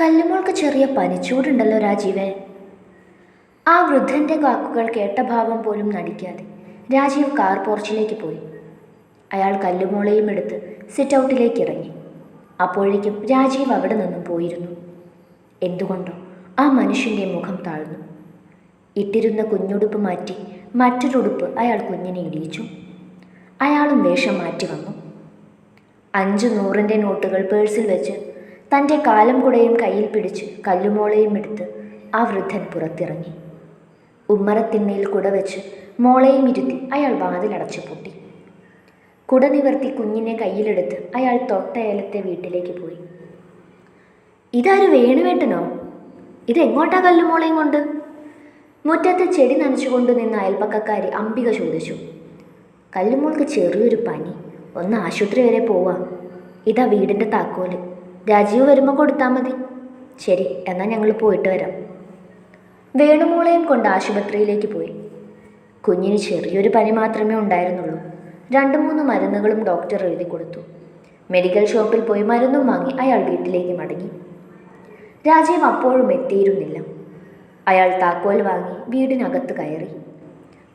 കല്ലുമോൾക്ക് ചെറിയ പനിച്ചൂടുണ്ടല്ലോ രാജീവൻ ആ വൃദ്ധന്റെ വാക്കുകൾ കേട്ട ഭാവം പോലും നടിക്കാതെ രാജീവ് കാർ പോർച്ചിലേക്ക് പോയി. അയാൾ കല്ലുമോളെയും എടുത്ത് സിറ്റ് ഔട്ടിലേക്ക് ഇറങ്ങി. അപ്പോഴേക്കും രാജീവ് അവിടെ നിന്നും പോയിരുന്നു. എന്തുകൊണ്ടോ ആ മനുഷ്യന്റെ മുഖം താഴ്ന്നു. ഇട്ടിരുന്ന കുഞ്ഞുടുപ്പ് മാറ്റി മറ്റൊരുടുപ്പ് അയാൾ കുഞ്ഞിനെ ഇടിയിച്ചു. അയാളും വേഷം മാറ്റി വന്നു. അഞ്ച് നൂറിന്റെ നോട്ടുകൾ പേഴ്സിൽ വെച്ച് തന്റെ കാലം കുടയും കയ്യിൽ പിടിച്ച് കല്ലുമോളയും എടുത്ത് ആ വൃദ്ധൻ പുറത്തിറങ്ങി. ഉമ്മറത്തിണ്ണയിൽ കുട വെച്ച് മോളയും ഇരുത്തി അയാൾ വാതിലടച്ചു പൂട്ടി. കുട നിവർത്തി കുഞ്ഞിനെ കയ്യിലെടുത്ത് അയാൾ തൊട്ടയലത്തെ വീട്ടിലേക്ക് പോയി. ഇതാര് വേണുവേട്ടനോ? ഇതെങ്ങോട്ടാ കല്ലുമോളയും കൊണ്ട്? മുറ്റത്തെ ചെടി നനച്ചുകൊണ്ട് നിന്ന അയൽപ്പക്കക്കാരി അംബിക ചോദിച്ചു. കല്ലുമോൾക്ക് ചെറിയൊരു പനി. ഒന്ന് ആശുപത്രി വരെ പോവാ. ഇതാ വീടിന്റെ താക്കോൽ. രാജീവ് വരുമ്പോൾ കൊടുത്താൽ മതി. ശരി എന്നാൽ ഞങ്ങൾ പോയിട്ട് വരാം. വേണുമോളെയും കൊണ്ട് ആശുപത്രിയിലേക്ക് പോയി. കുഞ്ഞിന് ചെറിയൊരു പനി മാത്രമേ ഉണ്ടായിരുന്നുള്ളൂ. രണ്ട് മൂന്ന് മരുന്നുകളും ഡോക്ടർ എഴുതി കൊടുത്തു. മെഡിക്കൽ ഷോപ്പിൽ പോയി മരുന്നും വാങ്ങി അയാൾ വീട്ടിലേക്ക് മടങ്ങി. രാജീവ് അപ്പോഴും എത്തിയിരുന്നില്ല. അയാൾ താക്കോൽ വാങ്ങി വീടിനകത്ത് കയറി.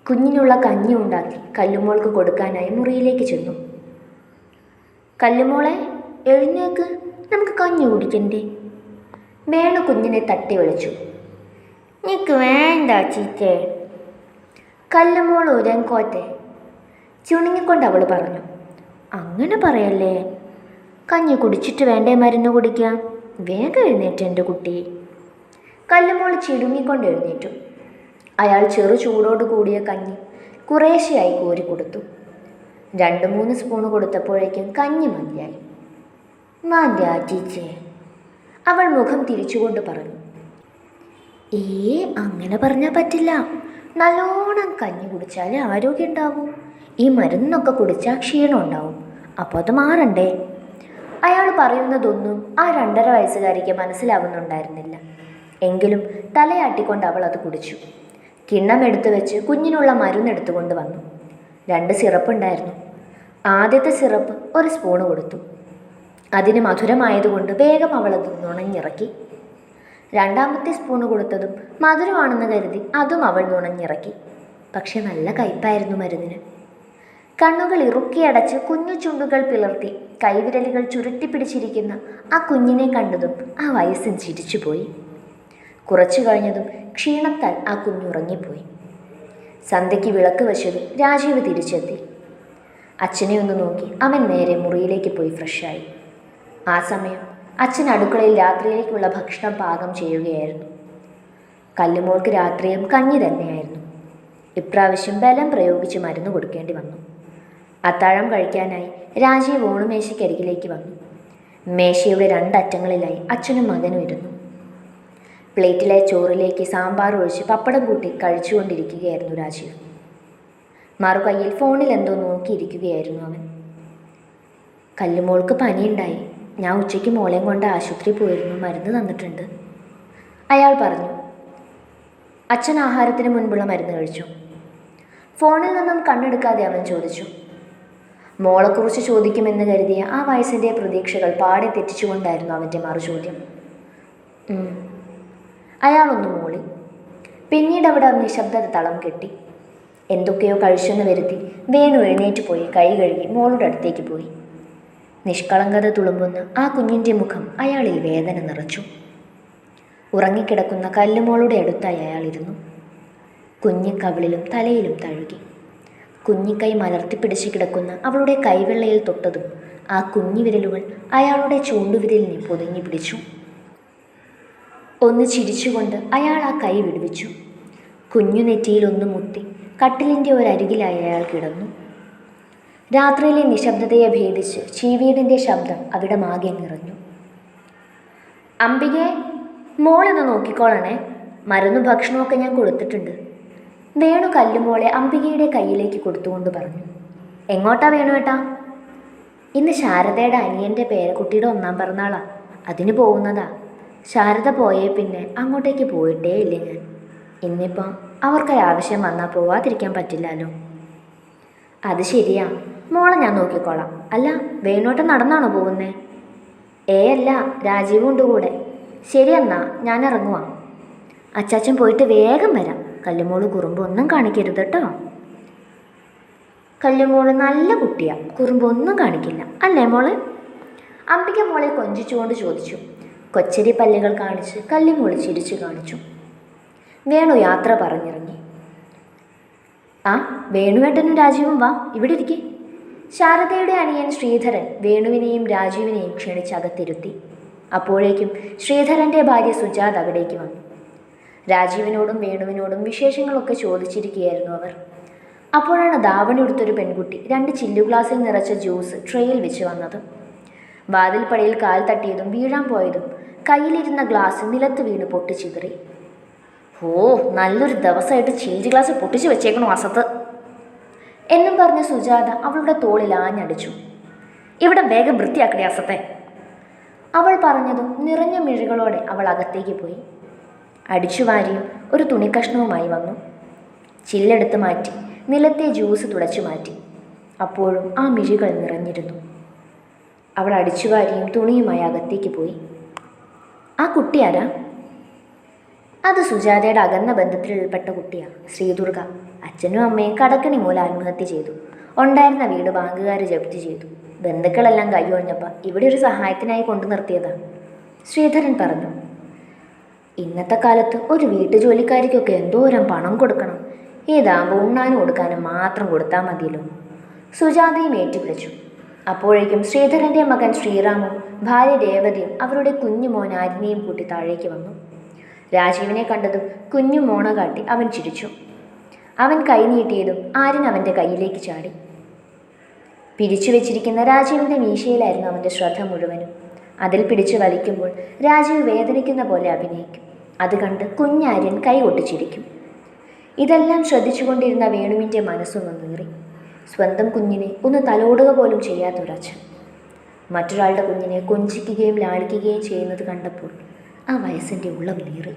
കുഞ്ഞിനുള്ള കഞ്ഞി ഉണ്ടാക്കി കല്ലുമോൾക്ക് കൊടുക്കാനായി മുറിയിലേക്ക് ചെന്നു. കല്ലുമോളെ എഴുന്നേക്ക്. നമുക്ക് കഞ്ഞി കുടിക്കണ്ടേ? വേണു കുഞ്ഞിനെ തട്ടി വിളിച്ചു. നിക്ക് വേണ്ട ചീറ്റേ കല്ലുമോൾ ഉരങ്കോത്തെ ചുണുങ്ങിക്കൊണ്ട് അവൾ പറഞ്ഞു. അങ്ങനെ പറയല്ലേ. കഞ്ഞി കുടിച്ചിട്ട് വേണ്ടേ മരുന്ന് കുടിക്കാം വേഗം എഴുന്നേറ്റ് എന്റെ കുട്ടി. കല്ലുമോൾ ചിടുങ്ങിക്കൊണ്ട് എഴുന്നേറ്റു. അയാൾ ചെറു ചൂടോട് കൂടിയ കഞ്ഞി കുറേശ്ശെയായി കോരി കൊടുത്തു. രണ്ട് മൂന്ന് സ്പൂണ് കൊടുത്തപ്പോഴേക്കും കഞ്ഞി മതിയായി. മതിയാ ടീച്ചേ അവൾ മുഖം തിരിച്ചുകൊണ്ട് പറഞ്ഞു. ഏ അങ്ങനെ പറഞ്ഞാൽ പറ്റില്ല. നല്ലോണം കഞ്ഞി കുടിച്ചാൽ ആരോഗ്യം ഉണ്ടാവും. ഈ മരുന്നൊക്കെ കുടിച്ചാൽ ക്ഷീണം ഉണ്ടാവും. അപ്പോൾ അത് മാറണ്ടേ? അയാൾ പറയുന്നതൊന്നും ആ രണ്ടര വയസ്സുകാരിക്ക് മനസ്സിലാവുന്നുണ്ടായിരുന്നില്ല. എങ്കിലും തലയാട്ടിക്കൊണ്ട് അവൾ അത് കുടിച്ചു. കിണ്ണം എടുത്തു വെച്ച് കുഞ്ഞിനുള്ള മരുന്നെടുത്തുകൊണ്ട് വന്നു. രണ്ട് സിറപ്പ് ഉണ്ടായിരുന്നു. ആദ്യത്തെ സിറപ്പ് ഒരു സ്പൂണ് കൊടുത്തു. അതിന് മധുരമായതുകൊണ്ട് വേഗം അവളത് നുണഞ്ഞിറക്കി രണ്ടാമത്തെ സ്പൂണ് കൊടുത്തതും മധുരമാണെന്ന് കരുതി അതും അവൾ നുണഞ്ഞിറക്കി പക്ഷെ നല്ല കയ്പായിരുന്നു മരുന്നിന്. കണ്ണുകൾ ഇറുക്കിയടച്ച് കുഞ്ഞു ചുണ്ടുകൾ പിളർത്തി കൈവിരലുകൾ ചുരുട്ടിപ്പിടിച്ചിരിക്കുന്ന ആ കുഞ്ഞിനെ കണ്ടതും ആ വയസ്സൻ ചിരിച്ചുപോയി. കുറച്ചു കഴിഞ്ഞതും ക്ഷീണത്താൽ ആ കുഞ്ഞുറങ്ങിപ്പോയി സന്ധ്യയ്ക്ക് വിളക്ക് വച്ചതും രാജീവ് തിരിച്ചെത്തി. അച്ഛനെ ഒന്ന് നോക്കി അവൻ നേരെ മുറിയിലേക്ക് പോയി ഫ്രഷായി ആ സമയം അച്ഛൻ അടുക്കളയിൽ രാത്രിയിലേക്കുള്ള ഭക്ഷണം പാകം ചെയ്യുകയായിരുന്നു. കല്ലുമോൾക്ക് രാത്രിയും കഞ്ഞി തന്നെയായിരുന്നു. ഇപ്രാവശ്യം ബലം പ്രയോഗിച്ച് മരുന്ന് കൊടുക്കേണ്ടി വന്നു. അത്താഴം കഴിക്കാനായി രാജീവ് ഊണുമേശയ്ക്കരികിലേക്ക് വന്നു. മേശയുടെ രണ്ടറ്റങ്ങളിലായി അച്ഛനും മകനും ഇരുന്നു. പ്ലേറ്റിലെ ചോറിലേക്ക് സാമ്പാർ ഒഴിച്ച് പപ്പടം കൂട്ടി കഴിച്ചുകൊണ്ടിരിക്കുകയായിരുന്നു രാജീവ്. മറുകൈയിൽ ഫോണിൽ എന്തോ നോക്കിയിരിക്കുകയായിരുന്നു അവൻ. കല്ലുമോൾക്ക് പനിയുണ്ടായി. ഞാൻ ഉച്ചയ്ക്ക് മോളെയും കൊണ്ട് ആശുപത്രി പോയിരുന്നു. മരുന്ന് തന്നിട്ടുണ്ട്. അയാൾ പറഞ്ഞു അച്ഛൻ ആഹാരത്തിന് മുൻപുള്ള മരുന്ന് കഴിച്ചു. ഫോണിൽ നിന്നും കണ്ണെടുക്കാതെ അവൻ ചോദിച്ചു മോളെക്കുറിച്ച് ചോദിക്കുമെന്ന് കരുതിയ ആ വയസ്സിന്റെ പ്രതീക്ഷകൾ പാടെ തെറ്റിച്ചുകൊണ്ടായിരുന്നു അവന്റെ മറുചോദ്യം. അയാളൊന്ന് മൂളി. പിന്നീട് അവിടെ നിശബ്ദത തളം കെട്ടി. എന്തൊക്കെയോ കഴിച്ചെന്ന് വരുത്തി വേണു എഴുന്നേറ്റ് പോയി. കൈ കഴുകി മോളുടെ അടുത്തേക്ക് പോയി. നിഷ്കളങ്കത തുളുമ്പുന്ന ആ കുഞ്ഞിന്റെ മുഖം അയാളിൽ വേദന നിറച്ചു. ഉറങ്ങിക്കിടക്കുന്ന കല്ലുമോളുടെ അടുത്തായി അയാളിരുന്നു കുഞ്ഞ് കവിളിലും തലയിലും തഴുകി. കുഞ്ഞിക്കൈ മലർത്തിപ്പിടിച്ച് കിടക്കുന്ന അവളുടെ കൈവെള്ളയിൽ തൊട്ടതും ആ കുഞ്ഞു വിരലുകൾ അയാളുടെ ചൂണ്ടുവിരലിനെ പൊതിഞ്ഞു പിടിച്ചു. ഒന്ന് ചിരിച്ചുകൊണ്ട് അയാൾ ആ കൈ വിടുവിച്ചു. കുഞ്ഞു നെറ്റിയിൽ ഒന്ന് മുട്ടി കട്ടിലിന്റെ ഒരരികിലായി അയാൾ കിടന്നു. രാത്രിയിലെ നിശബ്ദതയെ ഭേദിച്ച് ചീവീടിന്റെ ശബ്ദം അവിടെ മാകെ നിറഞ്ഞു. അമ്പികെ മോളൊന്ന് നോക്കിക്കോളണേ. മരുന്നും ഭക്ഷണമൊക്കെ ഞാൻ കൊടുത്തിട്ടുണ്ട്. വേണു കല്ലുമോളെ അംബികയുടെ കയ്യിലേക്ക് കൊടുത്തുകൊണ്ട് പറഞ്ഞു. എങ്ങോട്ടാ വേണു ഏട്ടാ? ഇന്ന് ശാരദയുടെ അനിയന്റെ പേരക്കുട്ടിയുടെ ഒന്നാം പിറന്നാളാ. അതിന് പോകുന്നതാ. ശാരദ പോയേ പിന്നെ അങ്ങോട്ടേക്ക് പോയിട്ടേ ഇല്ല ഞാൻ. ഇന്നിപ്പം അവർക്ക് ആവശ്യം വന്നാൽ പോവാതിരിക്കാൻ പറ്റില്ലല്ലോ അത് ശരിയാ. മോളെ ഞാൻ നോക്കിക്കോളാം. അല്ല വേണോട്ടം നടന്നാണോ പോകുന്നേ? ഏ അല്ല രാജീവും ഉണ്ട് കൂടെ. ശരി എന്നാ ഞാൻ ഇറങ്ങുവാ. അച്ചാച്ചൻ പോയിട്ട് വേഗം വരാം. കല്ലുമോൾ കുറുമ്പൊന്നും കാണിക്കരുത് കേട്ടോ. കല്ലുമോൾ നല്ല കുട്ടിയാ. കുറുമ്പൊന്നും കാണിക്കില്ല. അല്ലേ മോൾ? അമ്പിക മോളെ കൊഞ്ചിച്ചുകൊണ്ട് ചോദിച്ചു. കൊച്ചരി പല്ലുകൾ കാണിച്ച് കല്ലുമോൾ ചിരിച്ചു കാണിച്ചു. വേണു യാത്ര പറഞ്ഞിറങ്ങി. ആ വേണുവേട്ടനും രാജീവും വാ. ഇവിടെ ഇരിക്കേ. ശാരദയുടെ അനിയൻ ശ്രീധരൻ വേണുവിനെയും രാജീവിനെയും ക്ഷണിച്ചകത്തിരുത്തി അപ്പോഴേക്കും ശ്രീധരന്റെ ഭാര്യ സുജാത അവിടേക്ക് വന്നു. രാജീവിനോടും വേണുവിനോടും വിശേഷങ്ങളൊക്കെ ചോദിച്ചിരിക്കുകയായിരുന്നു അവർ. അപ്പോഴാണ് ധാവണി ഉടുത്തൊരു പെൺകുട്ടി രണ്ട് ചില്ലു ഗ്ലാസിൽ നിറച്ച ജ്യൂസ് ട്രെയിൽ വെച്ച് വന്നത്. വാതിൽപ്പടിയിൽ കാൽ തട്ടിയതും വീഴാൻ പോയതും കയ്യിലിരുന്ന ഗ്ലാസ് നിലത്ത് വീണ് പൊട്ടിച്ചിതറി. ഓ നല്ലൊരു ദിവസമായിട്ട് ചീഞ്ച് ഗ്ലാസ് പൊട്ടിച്ചു വെച്ചേക്കണോ അസത്ത് എന്നും പറഞ്ഞ് സുജാത അവളുടെ തോളിൽ ആഞ്ഞടിച്ചു. ഇവിടെ വേഗം വൃത്തിയാക്കണേ അസത്തെ. അവൾ പറഞ്ഞതും നിറഞ്ഞ മിഴികളോടെ അവൾ അകത്തേക്ക് പോയി. അടിച്ചുവാരിയും ഒരു തുണിക്കഷ്ണവുമായി വന്നു. ചില്ലെടുത്ത് മാറ്റി നിലത്തെ ജ്യൂസ് തുടച്ചു മാറ്റി. അപ്പോഴും ആ മിഴികൾ നിറഞ്ഞിരുന്നു. അവൾ അടിച്ചുവാരിയും തുണിയുമായി അകത്തേക്ക് പോയി. ആ കുട്ടി ആരാ? അത് സുജാതയുടെ അകന്ന ബന്ധത്തിൽപ്പെട്ട കുട്ടിയാണ് ശ്രീദുർഗ. അച്ഛനും അമ്മയും കടക്കണി മൂലം ആത്മഹത്യ ചെയ്തു. ഉണ്ടായിരുന്ന വീട് ബാങ്കുകാർ ജപ്തി ചെയ്തു. ബന്ധുക്കളെല്ലാം കൈയൊഴിഞ്ഞപ്പോൾ ഇവിടെ ഒരു സഹായത്തിനായി കൊണ്ടു നിർത്തിയതാണ് ശ്രീധരൻ പറഞ്ഞു ഇന്നത്തെ കാലത്ത് ഒരു വീട്ടുജോലിക്കാരിക്കൊക്കെ എന്തോരം പണം കൊടുക്കണം. ഏതാകുമ്പോൾ ഉണ്ണാനും കൊടുക്കാനും മാത്രം കൊടുത്താൽ മതിയല്ലോ. സുജാതയും ഏറ്റുപിടിച്ചു. അപ്പോഴേക്കും ശ്രീധരന്റെ മകൻ ശ്രീറാമും ഭാര്യ രേവതിയും അവരുടെ കുഞ്ഞു മോൻ ആരിനെയും കൂട്ടി താഴേക്ക് വന്നു. രാജീവിനെ കണ്ടതും കുഞ്ഞു മോണ കാട്ടി അവൻ ചിരിച്ചു. അവൻ കൈനീട്ടിയതും ആര്യൻ അവന്റെ കയ്യിലേക്ക് ചാടി. പിരിച്ചു വെച്ചിരിക്കുന്ന രാജീവിന്റെ മീശയിലായിരുന്നു അവന്റെ ശ്രദ്ധ മുഴുവനും. അതിൽ പിടിച്ചു വലിക്കുമ്പോൾ രാജീവ് വേദനിക്കുന്ന പോലെ അഭിനയിക്കും. അത് കണ്ട് കുഞ്ഞാര്യൻ കൈ ഒട്ടിച്ചിരിക്കും. ഇതെല്ലാം ശ്രദ്ധിച്ചുകൊണ്ടിരുന്ന വേണുവിന്റെ മനസ്സൊന്ന് നീറി. സ്വന്തം കുഞ്ഞിനെ ഒന്ന് തലോടുക പോലും ചെയ്യാത്തൊരച്ഛൻ. മറ്റൊരാളുടെ കുഞ്ഞിനെ കൊഞ്ചിക്കുകയും ലാളിക്കുകയും ചെയ്യുന്നത് കണ്ടപ്പോൾ ആ വയസ്സിന്റെ ഉള്ളം നീറി.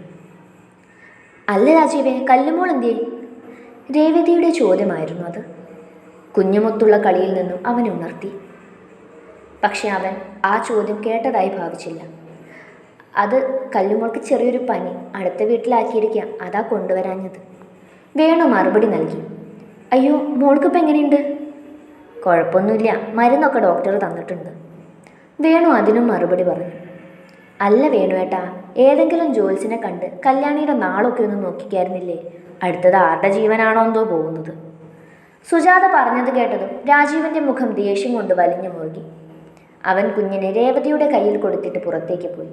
അല്ല രാജീവേ കല്ലുമോൾ എന്തേ രേവതിയുടെ ചോദ്യമായിരുന്നു അത്. കുഞ്ഞുമൊത്തുള്ള കളിയിൽ നിന്നും അവനെ ഉണർത്തി. പക്ഷെ അവൻ ആ ചോദ്യം കേട്ടതായി ഭാവിച്ചില്ല. അത് കല്ലുമോൾക്ക് ചെറിയൊരു പനി അടുത്ത വീട്ടിലാക്കിയിരിക്കാം അതാ കൊണ്ടുവരാഞ്ഞത്. വേണു മറുപടി നൽകി. അയ്യോ മോൾക്കിപ്പോൾ എങ്ങനെയുണ്ട്? കുഴപ്പമൊന്നുമില്ല മരുന്നൊക്കെ ഡോക്ടർ തന്നിട്ടുണ്ട്. വേണു അതിനും മറുപടി പറഞ്ഞു. അല്ല വേണുവേട്ടാ ഏതെങ്കിലും ജോൽസിനെ കണ്ട് കല്യാണിയുടെ നാളൊക്കെ ഒന്ന് നോക്കിക്കായിരുന്നില്ലേ? അടുത്തത് ആരുടെ ജീവനാണോ എന്തോ പോകുന്നത്? സുജാത പറഞ്ഞത് കേട്ടതും രാജീവന്റെ മുഖം ദേഷ്യം കൊണ്ട് വലിഞ്ഞു മുറുകി. അവൻ കുഞ്ഞിനെ രേവതിയുടെ കയ്യിൽ കൊടുത്തിട്ട് പുറത്തേക്ക് പോയി.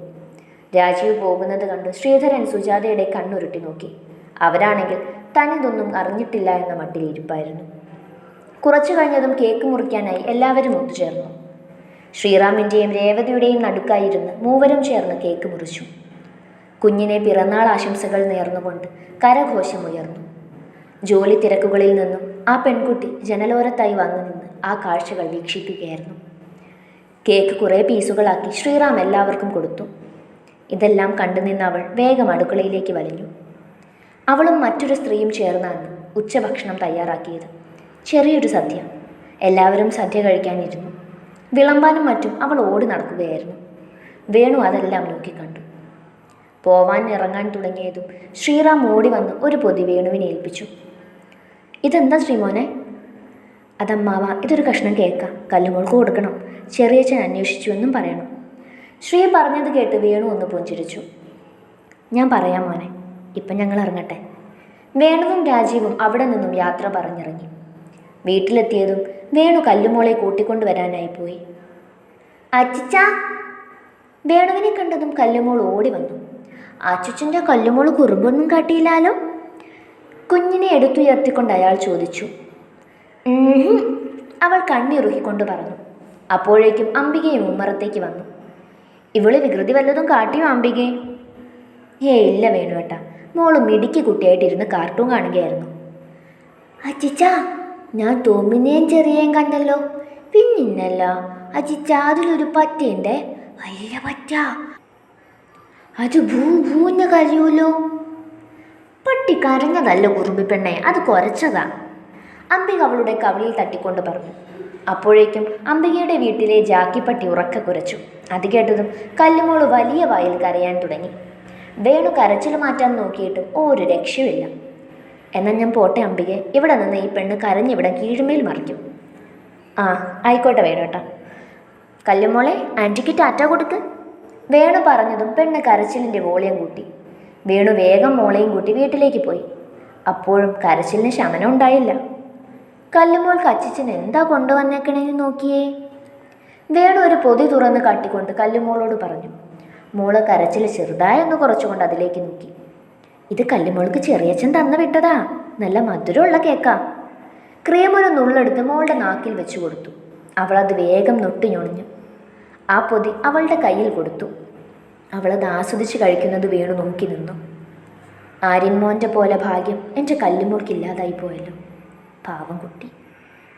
രാജീവ് പോകുന്നത് കണ്ട് ശ്രീധരൻ സുജാതയുടെ കണ്ണുരുട്ടി നോക്കി. അവരാണെങ്കിൽ തനിതൊന്നും അറിഞ്ഞിട്ടില്ല എന്ന മട്ടിൽ ഇരിപ്പായിരുന്നു. കുറച്ചു കഴിഞ്ഞതും കേക്ക് മുറിക്കാനായി എല്ലാവരും ഒത്തുചേർന്നു. ശ്രീറാമിന്റെയും രേവതിയുടെയും നടുക്കായിരുന്നു മൂവരും ചേർന്ന് കേക്ക് മുറിച്ചു. കുഞ്ഞിനെ പിറന്നാൾ ആശംസകൾ നേർന്നുകൊണ്ട് കരഘോഷമുയർന്നു ജോലി തിരക്കുകളിൽ നിന്നും ആ പെൺകുട്ടി ജനലോരത്തായി വന്നു നിന്ന് ആ കാഴ്ചകൾ വീക്ഷിക്കുകയായിരുന്നു. കേക്ക് കുറേ പീസുകളാക്കി ശ്രീറാം എല്ലാവർക്കും കൊടുത്തു. ഇതെല്ലാം കണ്ടു നിന്ന് അവൾ വേഗം അടുക്കളയിലേക്ക് വലിഞ്ഞു. അവളും മറ്റൊരു സ്ത്രീയും ചേർന്നാണ് ഉച്ചഭക്ഷണം തയ്യാറാക്കിയത്. ചെറിയൊരു സദ്യ. എല്ലാവരും സദ്യ കഴിക്കാനിരുന്നു. വിളമ്പാനും മറ്റും അവൾ ഓടി നടക്കുകയായിരുന്നു. വേണു അതെല്ലാം നോക്കിക്കണ്ടു പോവാൻ ഇറങ്ങാൻ തുടങ്ങിയതും ശ്രീറാം ഓടി വന്ന് ഒരു പൊതി വേണുവിനെ ഏൽപ്പിച്ചു. ഇതെന്താ ശ്രീമോനെ? അതമ്മാവ ഇതൊരു കഷ്ണം കേൾക്കാം കല്ലുമോൾക്ക് കൊടുക്കണം. ചെറിയച്ഛൻ അന്വേഷിച്ചു എന്നും പറയണം. ശ്രീ പറഞ്ഞത് കേട്ട് വേണു ഒന്ന് പുഞ്ചിരിച്ചു. ഞാൻ പറയാം മോനെ. ഇപ്പം ഞങ്ങൾ ഇറങ്ങട്ടെ. വേണുവും രാജീവും അവിടെ നിന്നും യാത്ര പറഞ്ഞിറങ്ങി. വീട്ടിലെത്തിയതും വേണു കല്ലുമോളെ കൂട്ടിക്കൊണ്ടുവരാനായി പോയി. അച്ചിച്ച വേണുവിനെ കണ്ടതും കല്ലുമോൾ ഓടി വന്നു. അച്ചുച്ചന്റെ കല്ലുമോൾ കുറുമ്പൊന്നും കാട്ടിയില്ലാലോ? കുഞ്ഞിനെ എടുത്തുയർത്തിക്കൊണ്ട് അയാൾ ചോദിച്ചു. അവൾ കണ്ണിറുക്കിക്കൊണ്ട് പറഞ്ഞു. അപ്പോഴേക്കും അംബികയും ഉമ്മറത്തേക്ക് വന്നു. ഇവൾ വികൃതി വല്ലതും കാട്ടിയോ അംബികെ? ഏ ഇല്ല വേണുവേട്ട. മോൾ മിടുക്കി കുട്ടിയായിട്ടിരുന്ന് കാർട്ടൂൺ കാണുകയായിരുന്നു. അച്ചിച്ച ഞാൻ ടോമിനെയും ചെറിയേയും കണ്ടല്ലോ. പിന്നിന്നല്ല അജിച്ച അതിലൊരു പറ്റയുണ്ടേ വലിയ പറ്റ അത് ഭൂ ഭൂന്ന് കരയൂലോ? പട്ടി കരഞ്ഞതല്ല കുറുമ്പി പെണ്ണെ അത് കുറച്ചതാ അംബിക അവളുടെ കവിളിൽ തട്ടിക്കൊണ്ട് പറഞ്ഞു. അപ്പോഴേക്കും അംബികയുടെ വീട്ടിലെ ജാക്കിപ്പട്ടി ഉറക്ക കുരച്ചു. അത് കേട്ടതും കല്ലുമോൾ വലിയ വായിൽ കരയാൻ തുടങ്ങി. വേണു കരച്ചിൽ മാറ്റാൻ നോക്കിയിട്ടും ഒരു രക്ഷയുമില്ല. എന്നാൽ ഞാൻ പോട്ടെ അംബികെ ഇവിടെ നിന്ന് ഈ പെണ്ണ് കരഞ്ഞിവിടെ കീഴ്മേൽ മറിക്കും. ആ ആയിക്കോട്ടെ വേണോട്ടാ. കല്ലുമോളെ ആന്റിക്ക് ടാറ്റ കൊടുക്ക്. വേണു പറഞ്ഞതും പെണ്ണ് കരച്ചിലിന്റെ വോളിയം കൂട്ടി. വേണു വേഗം മോളെയും കൂട്ടി വീട്ടിലേക്ക് പോയി. അപ്പോഴും കരച്ചിലിന് ശമനം ഉണ്ടായില്ല. കല്ലുമോൾ കച്ചിച്ചൻ എന്താ കൊണ്ടുവന്നേക്കണേന്ന് നോക്കിയേ? വേണു ഒരു പൊതി തുറന്ന് കാട്ടിക്കൊണ്ട് കല്ലുമോളോട് പറഞ്ഞു. മോൾ കരച്ചിൽ ചെറുതായൊന്ന് കുറച്ചുകൊണ്ട് അതിലേക്ക് നോക്കി. ഇത് കല്ലുമോൾക്ക് ചെറിയച്ഛൻ തന്നു വിട്ടതാ. നല്ല മധുരമുള്ള കേക്കാ. ക്രീമൊരു നുള്ളെടുത്ത് മോളുടെ നാക്കിൽ വെച്ചു കൊടുത്തു. അവൾ അത് വേഗം നൊട്ടി ഞൊണിഞ്ഞു ആ പൊതി അവളുടെ കയ്യിൽ കൊടുത്തു. അവളത് ആസ്വദിച്ച് കഴിക്കുന്നത് വീണു നോക്കി നിന്നു. ആര്യൻമോന്റെ പോലെ ഭാഗ്യം എന്റെ കല്ലുമോൾക്ക് ഇല്ലാതായി പോയല്ലോ. പാവം കുട്ടി.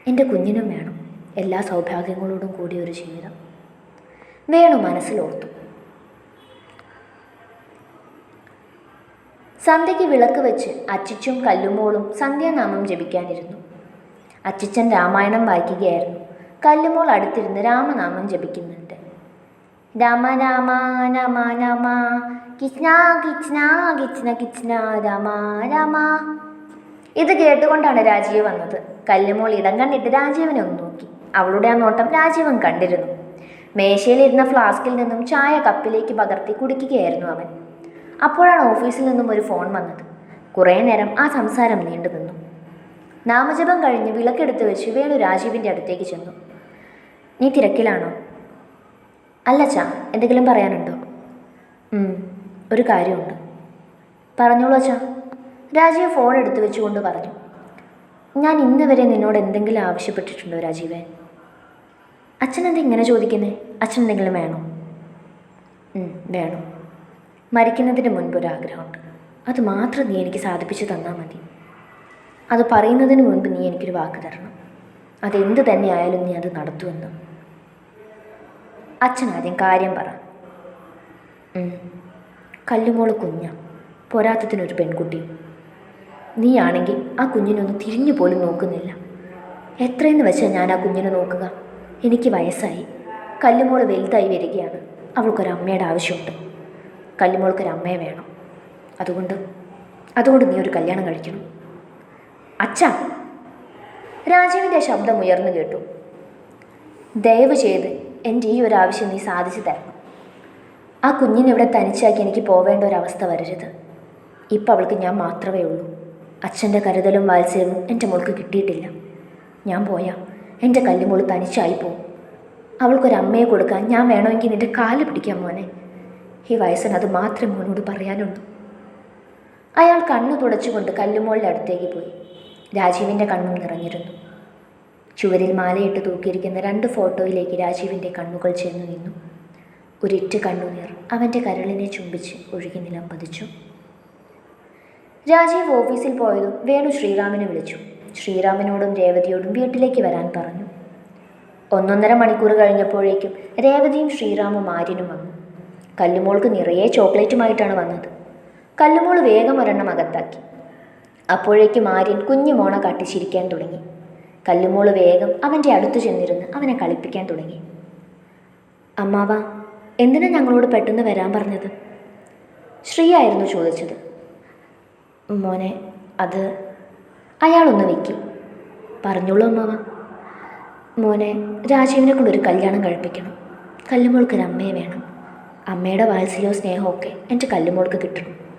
എന്റെ കുഞ്ഞിനും വേണം. എല്ലാ സൗഭാഗ്യങ്ങളോടും കൂടിയ ഒരു ജീവിതം. വേണു മനസ്സിലോർത്തു. സന്ധ്യയ്ക്ക് വിളക്ക് വെച്ച് അച്ചിച്ചും കല്ലുമോളും സന്ധ്യാനാമം ജപിക്കാനിരുന്നു. അച്ചിച്ചൻ രാമായണം വായിക്കുകയായിരുന്നു. കല്ലുമോൾ അടുത്തിരുന്ന് രാമനാമം ജപിക്കുന്നുണ്ട്. രാമ രാമ രാമ രാമ. കിച്ന കിച്ന കിച്ന കിച്ന രാമ രാമ. ഇത് കേട്ടുകൊണ്ടാണ് രാജീവ് വന്നത്. കല്ലുമോൾ ഇടം കണ്ടിട്ട് രാജീവനെ ഒന്ന് നോക്കി. അവളുടെ ആ നോട്ടം രാജീവൻ കണ്ടിരുന്നു. മേശയിലിരുന്ന ഫ്ലാസ്കിൽ നിന്നും ചായ കപ്പിലേക്ക് പകർത്തി കുടിക്കുകയായിരുന്നു അവൻ. അപ്പോഴാണ് ഓഫീസിൽ നിന്നും ഒരു ഫോൺ വന്നത്. കുറേ നേരം ആ സംസാരം നീണ്ടു നിന്നു. നാമജപം കഴിഞ്ഞ് വിളക്കെടുത്ത് വെച്ച് വേണു രാജീവിന്റെ അടുത്തേക്ക് ചെന്നു. നീ തിരക്കിലാണോ? അല്ല ചാ എന്തെങ്കിലും പറയാനുണ്ടോ? ഒരു കാര്യമുണ്ട്. പറഞ്ഞോളൂ അച്ഛാ. രാജീവ് ഫോൺ എടുത്തു വെച്ചുകൊണ്ട് പറഞ്ഞു. ഞാൻ ഇന്ന് വരെ നിന്നോട് എന്തെങ്കിലും ആവശ്യപ്പെട്ടിട്ടുണ്ടോ രാജീവേ? അച്ഛൻ എന്താ ഇങ്ങനെ ചോദിക്കുന്നേ? അച്ഛൻ എന്തെങ്കിലും വേണോ വേണം. മരിക്കുന്നതിന് മുൻപ് ഒരു ആഗ്രഹമുണ്ട് അത് മാത്രം നീ എനിക്ക് സാധിപ്പിച്ചു തന്നാൽ മതി. അത് പറയുന്നതിന് മുൻപ് നീ എനിക്കൊരു വാക്ക് തരണം. അതെന്ത് തന്നെ ആയാലും നീ അത് നടത്തുമെന്ന്. അച്ഛൻ ആദ്യം കാര്യം പറ. കല്ലുമോൾ കുഞ്ഞ. പോരാത്തതിനൊരു പെൺകുട്ടി. നീയാണെങ്കിൽ ആ കുഞ്ഞിനൊന്ന് തിരിഞ്ഞു പോലും നോക്കുന്നില്ല. എത്രയെന്ന് വെച്ചാൽ ഞാൻ ആ കുഞ്ഞിനെ നോക്കുക. എനിക്ക് വയസ്സായി. കല്ലുമോൾ വലുതായി വരികയാണ്. അവൾക്കൊരമ്മയുടെ ആവശ്യമുണ്ട്. കല്ലുമോൾക്കൊരമ്മയെ വേണം. അതുകൊണ്ട് അതുകൊണ്ട് നീ ഒരു കല്യാണം കഴിക്കണം. അച്ഛ രാജീവിന്റെ ശബ്ദം ഉയർന്നു കേട്ടു. ദയവ് ചെയ്ത് എന്റെ ഈ ഒരു ആവശ്യം നീ സാധിച്ചു തരണം. ആ കുഞ്ഞിനെ ഇവിടെ തനിച്ചാക്കി എനിക്ക് പോവേണ്ട ഒരവസ്ഥ വരരുത്. ഇപ്പം അവൾക്ക് ഞാൻ മാത്രമേ ഉള്ളൂ. അച്ഛന്റെ കരുതലും വാത്സല്യവും എന്റെ മോൾക്ക് കിട്ടിയിട്ടില്ല. ഞാൻ പോയാ എന്റെ കല്ലുമോൾ തനിച്ചായി പോവും. അവൾക്കൊരമ്മയെ കൊടുക്കാൻ ഞാൻ വേണമെങ്കിൽ നിന്റെ കാൽ പിടിക്കാൻ മോനെ. ഈ വയസ്സിന് അത് മാത്രമേ മോനോട് പറയാനുള്ളൂ. അയാൾ കണ്ണു തുടച്ചുകൊണ്ട് കല്ലുമോളുടെ അടുത്തേക്ക് പോയി. രാജീവിന്റെ കണ്ണും നിറഞ്ഞിരുന്നു. ചുവരിൽ മാലയിട്ട് തൂക്കിയിരിക്കുന്ന രണ്ട് ഫോട്ടോയിലേക്ക് രാജീവിന്റെ കണ്ണുകൾ ചെന്നു നിന്നു. ഒരിറ്റ് കണ്ണുനീർ അവന്റെ കരളിനെ ചുംബിച്ച് ഒഴുകി നിലം പതിച്ചു. രാജീവ് ഓഫീസിൽ പോയതും വേണു ശ്രീറാമിനെ വിളിച്ചു. ശ്രീറാമിനോടും രേവതിയോടും വീട്ടിലേക്ക് വരാൻ പറഞ്ഞു. ഒന്നൊന്നര മണിക്കൂർ കഴിഞ്ഞപ്പോഴേക്കും രേവതിയും ശ്രീറാമും ആര്യനും വന്നു. കല്ലുമോൾക്ക് നിറയെ ചോക്ലേറ്റുമായിട്ടാണ് വന്നത്. കല്ലുമോൾ വേഗം ഒരെണ്ണം അകത്താക്കി. അപ്പോഴേക്കും ആര്യൻ കുഞ്ഞു മോണ കാട്ടി ചിരിക്കാൻ തുടങ്ങി. കല്ലുമോൾ വേഗം അവന്റെ അടുത്ത് ചെന്നിരുന്ന് അവനെ കളിപ്പിക്കാൻ തുടങ്ങി. അമ്മാവ എന്തിനാ ഞങ്ങളോട് പെട്ടെന്ന് വരാൻ പറഞ്ഞത്? ശ്രീയായിരുന്നു ചോദിച്ചത്. മോനെ അത് അയാളൊന്ന് വെക്കി. പറഞ്ഞോളൂ അമ്മാവ. മോനെ രാജീവിനെ കൊണ്ടൊരു കല്യാണം കഴിപ്പിക്കണം. കല്ലുമോൾക്കൊരു അമ്മയെ വേണം. അമ്മയുടെ വാത്സല്യവും സ്നേഹമൊക്കെ എന്റെ കല്ലുമോൾക്ക് കിട്ടണം.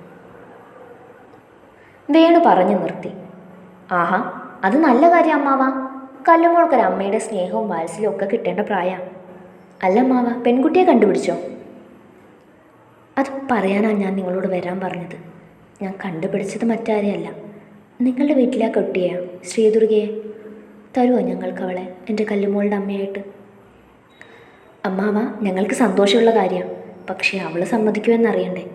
വേണു പറഞ്ഞു നിർത്തി. ആഹാ അത് നല്ല കാര്യം അമ്മാവ. കല്ലുമോൾക്കൊരു അമ്മയുടെ സ്നേഹവും വാത്സല്യവും ഒക്കെ കിട്ടേണ്ട പ്രായം. അല്ല അമ്മാവ പെൺകുട്ടിയെ കണ്ടുപിടിച്ചോ? അത് പറയാനാണ് ഞാൻ നിങ്ങളോട് വരാൻ പറഞ്ഞത്. ഞാൻ കണ്ടുപിടിച്ചത് മറ്റാരെയല്ല. നിങ്ങളുടെ വീട്ടിലെ കുട്ടിയെ ശ്രീദുർഗയെ? തരുമോ ഞങ്ങൾക്ക് അവളെ എന്റെ കല്ലുമോളുടെ അമ്മയായിട്ട്? അമ്മാവ ഞങ്ങൾക്ക് സന്തോഷമുള്ള കാര്യമാണ് പക്ഷേ അവൾ സമ്മതിക്കുമെന്നറിയണ്ടേ?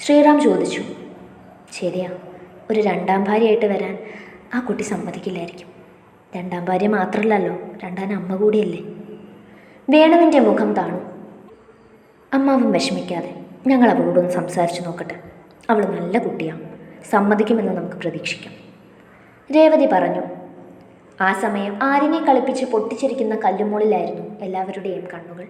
ശ്രീറാം ചോദിച്ചു. ശരിയാ ഒരു രണ്ടാം ഭാര്യയായിട്ട് വരാൻ ആ കുട്ടി സമ്മതിക്കില്ലായിരിക്കും. രണ്ടാം ഭാര്യ മാത്രമല്ലല്ലോ രണ്ടാം അമ്മ കൂടിയല്ലേ? വേണുവിന്റെ മുഖം താണു. അമ്മാവും വിഷമിക്കാതെ ഞങ്ങൾ അവളോടൊന്ന് സംസാരിച്ചു നോക്കട്ടെ. അവൾ നല്ല കുട്ടിയാണ് സമ്മതിക്കുമെന്ന് നമുക്ക് പ്രതീക്ഷിക്കാം. രേവതി പറഞ്ഞു ആ സമയം ആരിനെ കളിപ്പിച്ച് പൊട്ടിച്ചിരിക്കുന്ന കല്ലുമോളിലായിരുന്നു എല്ലാവരുടെയും കണ്ണുകൾ.